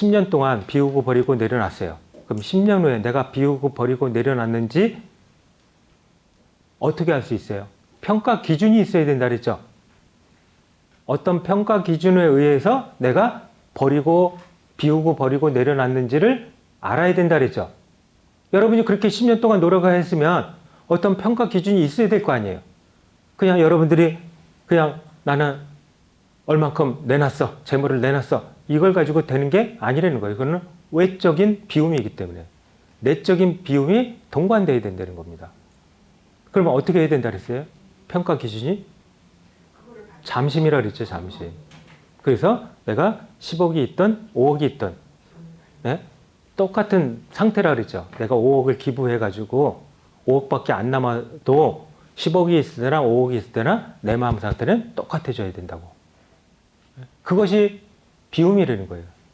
10년 동안 비우고 버리고 내려놨어요. 그럼 10년 후에 내가 비우고 버리고 내려놨는지 어떻게 알 수 있어요? 평가 기준이 있어야 된다 그랬죠? 어떤 평가 기준에 의해서 내가 버리고 비우고 버리고 내려놨는지를 알아야 된다 그랬죠? 여러분이 그렇게 10년 동안 노력을 했으면 어떤 평가 기준이 있어야 될 거 아니에요? 그냥 여러분들이 그냥 나는 얼만큼 내놨어. 재물을 내놨어. 이걸 가지고 되는 게 아니라는 거예요. 이거는 외적인 비움이기 때문에. 내적인 비움이 동반돼야 된다는 겁니다. 그러면 어떻게 해야 된다 그랬어요? 평가 기준이? 잠심이라 그랬죠, 잠심. 그래서 내가 10억이 있던 5억이 있던 네? 똑같은 상태라 그랬죠. 내가 5억을 기부해 가지고 5억밖에 안 남아도 10억이 있을 때나 5억이 있을 때나 내 마음 상태는 똑같아져야 된다고. 그것이 비움이라는 거예요.